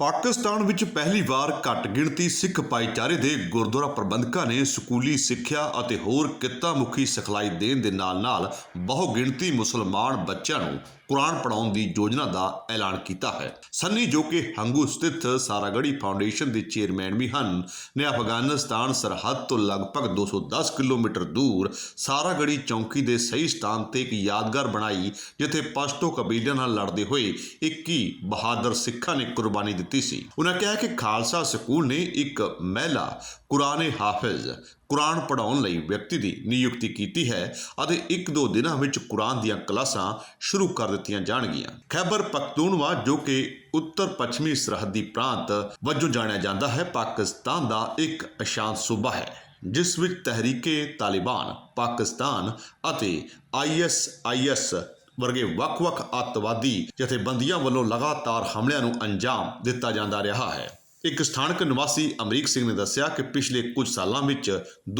ਪਾਕਿਸਤਾਨ ਵਿੱਚ ਪਹਿਲੀ ਵਾਰ ਘੱਟ ਗਿਣਤੀ ਸਿੱਖ ਭਾਈਚਾਰੇ ਦੇ ਗੁਰਦੁਆਰਾ ਪ੍ਰਬੰਧਕਾਂ ਨੇ ਸਕੂਲੀ ਸਿੱਖਿਆ ਅਤੇ ਹੋਰ ਕਿੱਤਾ ਮੁਖੀ ਸਿਖਲਾਈ ਦੇਣ ਦੇ ਨਾਲ-ਨਾਲ ਬਹੁ ਗਿਣਤੀ ਮੁਸਲਮਾਨ ਬੱਚਿਆਂ ਨੂੰ ਕੁਰਾਨ ਪੜ੍ਹਾਉਣ ਦੀ ਯੋਜਨਾ ਦਾ ਐਲਾਨ ਕੀਤਾ ਹੈ। ਸੰਨੀ ਜੋ ਕਿ ਹੰਗੂ ਸਥਿਤ ਸਾਰਾਗੜੀ ਫਾਊਂਡੇਸ਼ਨ ਦੇ ਚੇਅਰਮੈਨ ਵੀ ਹਨ, ਨੇ ਅਫਗਾਨਿਸਤਾਨ ਸਰਹੱਦ ਤੋਂ ਲਗਭਗ 210 ਕਿਲੋਮੀਟਰ ਦੂਰ ਸਾਰਾਗੜੀ ਚੌਂਕੀ ਦੇ ਸਹੀ ਸਥਾਨ ਤੇ ਇੱਕ ਯਾਦਗਾਰ ਬਣਾਈ, ਜਿੱਥੇ ਪਸ਼ਤੋ ਕਬੀਲਿਆਂ ਨਾਲ ਲੜਦੇ ਹੋਏ 21 ਬਹਾਦਰ ਸਿੱਖਾਂ ਨੇ ਕੁਰਬਾਨੀ ਦਿੱਤੀ ਸੀ। ਉਹਨਾਂ ਕਿਹਾ ਕਿ ਖਾਲਸਾ ਸਕੂਲ ਨੇ ਇੱਕ ਮਹਿਲਾ ਕੁਰਾਨੇ ਹਾਫਿਜ਼ ਕੁਰਾਨ ਪੜ੍ਹਾਉਣ ਲਈ ਵਿਅਕਤੀ ਦੀ ਨਿਯੁਕਤੀ ਕੀਤੀ ਹੈ ਅਤੇ ਇੱਕ ਦੋ ਦਿਨਾਂ ਵਿੱਚ ਕੁਰਾਨ ਦੀਆਂ ਕਲਾਸਾਂ ਸ਼ੁਰੂ ਕਰ ਦਿੱਤੀਆਂ ਜਾਣਗੀਆਂ। ਖੈਬਰ ਪਖਤੂਨਵਾ, ਜੋ ਕਿ ਉੱਤਰ ਪੱਛਮੀ ਸਰਹੱਦੀ ਪ੍ਰਾਂਤ ਵਜੋਂ ਜਾਣਿਆ ਜਾਂਦਾ ਹੈ, ਪਾਕਿਸਤਾਨ ਦਾ ਇੱਕ ਅਸ਼ਾਂਤ ਸੂਬਾ ਹੈ, ਜਿਸ ਵਿੱਚ ਤਹਿਰੀਕੇ ਤਾਲਿਬਾਨ, ਪਾਕਿਸਤਾਨ ਅਤੇ ਆਈਐਸਆਈਐਸ ਵਰਗੇ ਵੱਖ-ਵੱਖ ਅੱਤਵਾਦੀ ਜਥੇਬੰਦੀਆਂ ਵੱਲੋਂ ਲਗਾਤਾਰ ਹਮਲਿਆਂ ਨੂੰ ਅੰਜਾਮ ਦਿੱਤਾ ਜਾਂਦਾ ਰਿਹਾ ਹੈ। ਇੱਕ ਸਥਾਨਕ ਨਿਵਾਸੀ ਅਮਰੀਕ ਸਿੰਘ ਨੇ ਦੱਸਿਆ ਕਿ ਪਿਛਲੇ ਕੁਝ ਸਾਲਾਂ ਵਿੱਚ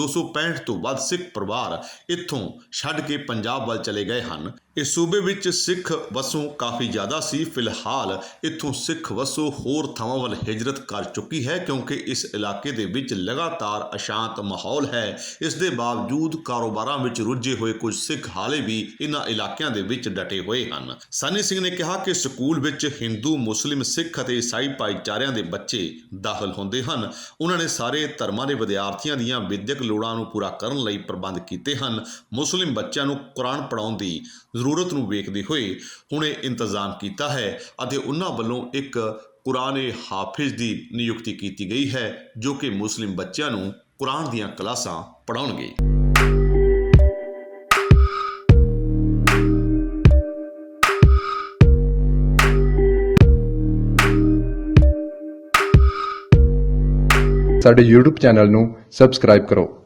265 ਤੋਂ ਵੱਧ ਸਿੱਖ ਪਰਿਵਾਰ ਇੱਥੋਂ ਛੱਡ ਕੇ ਪੰਜਾਬ ਵੱਲ ਚਲੇ ਗਏ ਹਨ। ਇਸ ਸੂਬੇ ਵਿੱਚ ਸਿੱਖ ਵਸੋਂ ਕਾਫੀ ਜ਼ਿਆਦਾ ਸੀ। ਫਿਲਹਾਲ ਇੱਥੋਂ ਸਿੱਖ ਵਸੋਂ ਹੋਰ ਥਾਵਾਂ ਵੱਲ ਹਿਜਰਤ ਕਰ ਚੁੱਕੀ ਹੈ ਕਿਉਂਕਿ ਇਸ ਇਲਾਕੇ ਦੇ ਵਿੱਚ ਲਗਾਤਾਰ ਅਸ਼ਾਂਤ ਮਾਹੌਲ ਹੈ। ਇਸ ਦੇ ਬਾਵਜੂਦ ਕਾਰੋਬਾਰਾਂ ਵਿੱਚ ਰੁੱਝੇ ਹੋਏ ਕੁਝ ਸਿੱਖ ਹਾਲੇ ਵੀ ਇਨ੍ਹਾਂ ਇਲਾਕਿਆਂ ਦੇ ਵਿੱਚ ਡਟੇ ਹੋਏ ਹਨ। ਸਨੀ ਸਿੰਘ ਨੇ ਕਿਹਾ ਕਿ ਸਕੂਲ ਵਿੱਚ ਹਿੰਦੂ, ਮੁਸਲਿਮ, ਸਿੱਖ ਅਤੇ ਈਸਾਈ ਭਾਈਚਾਰਿਆਂ ਦੇ ਬੱਚੇ ਦਾਖਲ ਹੁੰਦੇ ਹਨ। ਉਹਨਾਂ ਨੇ ਸਾਰੇ ਧਰਮਾਂ ਦੇ ਵਿਦਿਆਰਥੀਆਂ ਦੀਆਂ ਵਿਦਿਅਕ ਲੋੜਾਂ ਨੂੰ ਪੂਰਾ ਕਰਨ ਲਈ ਪ੍ਰਬੰਧ ਕੀਤੇ ਹਨ। ਮੁਸਲਿਮ ਬੱਚਿਆਂ ਨੂੰ ਕੁਰਾਨ ਪੜ੍ਹਾਉਣ ਦੀ ਜ਼ਰੂਰਤ ਨੂੰ ਵੇਖਦੇ ਹੋਏ ਹੁਣ ਇੰਤਜ਼ਾਮ ਕੀਤਾ ਹੈ ਅਤੇ ਉਹਨਾਂ ਵੱਲੋਂ ਇੱਕ ਕੁਰਾਨੇ ਹਾਫਿਜ਼ ਦੀ ਨਿਯੁਕਤੀ ਕੀਤੀ ਗਈ ਹੈ, ਜੋ ਕਿ ਮੁਸਲਿਮ ਬੱਚਿਆਂ ਨੂੰ ਕੁਰਾਨ ਦੀਆਂ ਕਲਾਸਾਂ ਪੜਾਉਣਗੇ ਸਾਡੇ YouTube ਚੈਨਲ ਨੂੰ ਸਬਸਕ੍ਰਾਈਬ ਕਰੋ।